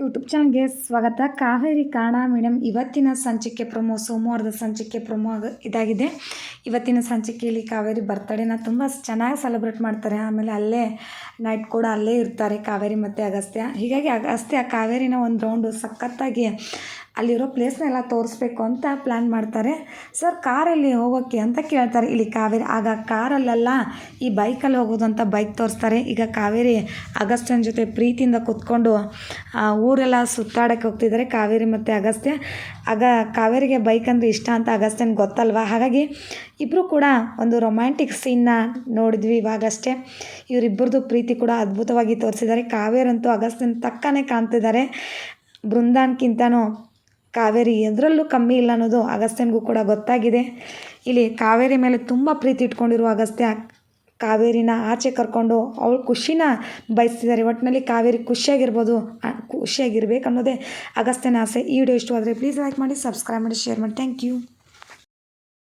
YouTube ಚಾನಲ್ಗೆ ಸ್ವಾಗತ. ಕಾವೇರಿ ಕಾಣ ಮೇಡಮ್ ಇವತ್ತಿನ ಸಂಚಿಕೆ ಪ್ರೊಮೋ, ಸೋಮವಾರದ ಸಂಚಿಕೆ ಪ್ರೊಮೋ ಇದಾಗಿದೆ. ಇವತ್ತಿನ ಸಂಚಿಕೆಯಲ್ಲಿ ಕಾವೇರಿ ಬರ್ತಡೇನ ತುಂಬ ಚೆನ್ನಾಗಿ ಸೆಲೆಬ್ರೇಟ್ ಮಾಡ್ತಾರೆ. ಆಮೇಲೆ ಅಲ್ಲೇ ನೈಟ್ ಕೂಡ ಅಲ್ಲೇ ಇರ್ತಾರೆ ಕಾವೇರಿ ಮತ್ತು ಅಗಸ್ತ್ಯ. ಹೀಗಾಗಿ ಅಗಸ್ತ್ಯ ಕಾವೇರಿನ ಒಂದು ರೌಂಡು ಸಖತ್ತಾಗಿ ಅಲ್ಲಿರೋ ಪ್ಲೇಸ್ನೆಲ್ಲ ತೋರಿಸ್ಬೇಕು ಅಂತ ಪ್ಲ್ಯಾನ್ ಮಾಡ್ತಾರೆ. ಸರ್ ಕಾರಲ್ಲಿ ಹೋಗೋಕ್ಕೆ ಅಂತ ಕೇಳ್ತಾರೆ. ಇಲ್ಲಿ ಕಾವೇರಿ, ಆಗ ಕಾರಲ್ಲೆಲ್ಲ ಈ ಬೈಕಲ್ಲಿ ಹೋಗೋದು ಅಂತ ಬೈಕ್ ತೋರಿಸ್ತಾರೆ. ಈಗ ಕಾವೇರಿ ಅಗಸ್ಟನ್ ಜೊತೆ ಪ್ರೀತಿಯಿಂದ ಕೂತ್ಕೊಂಡು ಊರೆಲ್ಲ ಸುತ್ತಾಡೋಕೆ ಹೋಗ್ತಿದ್ದಾರೆ ಕಾವೇರಿ ಮತ್ತು ಅಗಸ್ತ್ಯ. ಆಗ ಕಾವೇರಿಗೆ ಬೈಕ್ ಅಂದರೆ ಇಷ್ಟ ಅಂತ ಅಗಸ್ತ್ಯನ ಗೊತ್ತಲ್ವ? ಹಾಗಾಗಿ ಇಬ್ಬರು ಕೂಡ ಒಂದು ರೊಮ್ಯಾಂಟಿಕ್ ಸೀನ್ನ ನೋಡಿದ್ವಿ ಇವಾಗಷ್ಟೇ. ಇವರಿಬ್ಬರದು ಪ್ರೀತಿ ಕೂಡ ಅದ್ಭುತವಾಗಿ ತೋರಿಸಿದ್ದಾರೆ. ಕಾವೇರಂತೂ ಅಗಸ್ತ್ಯನ ತಕ್ಕನೇ ಕಾಣ್ತಿದ್ದಾರೆ. ಬೃಂದಾನ್ಗಿಂತನೂ ಕಾವೇರಿ ಎದರಲ್ಲೂ ಕಮ್ಮಿ ಇಲ್ಲ ಅನ್ನೋದು ಅಗಸ್ತ್ಯನಿಗೂ ಕೂಡ ಗೊತ್ತಾಗಿದೆ. ಇಲ್ಲಿ ಕಾವೇರಿ ಮೇಲೆ ತುಂಬ ಪ್ರೀತಿ ಇಟ್ಕೊಂಡಿರುವ ಅಗಸ್ತ್ಯ ಕಾವೇರಿನ ಆಚೆ ಕರ್ಕೊಂಡು ಅವಳು ಖುಷಿನ ಬಯಸ್ತಿದ್ದಾರೆ. ಒಟ್ಟಿನಲ್ಲಿ ಕಾವೇರಿ ಖುಷಿಯಾಗಿರ್ಬೋದು ಖುಷಿಯಾಗಿರ್ಬೇಕು ಅನ್ನೋದೇ ಅಗಸ್ತ್ಯನ ಆಸೆ. ಈ ವಿಡಿಯೋ ಇಷ್ಟವಾದರೆ ಪ್ಲೀಸ್ ಲೈಕ್ ಮಾಡಿ ಸಬ್ಸ್ಕ್ರೈಬ್ ಮಾಡಿ ಶೇರ್ ಮಾಡಿ. Thank you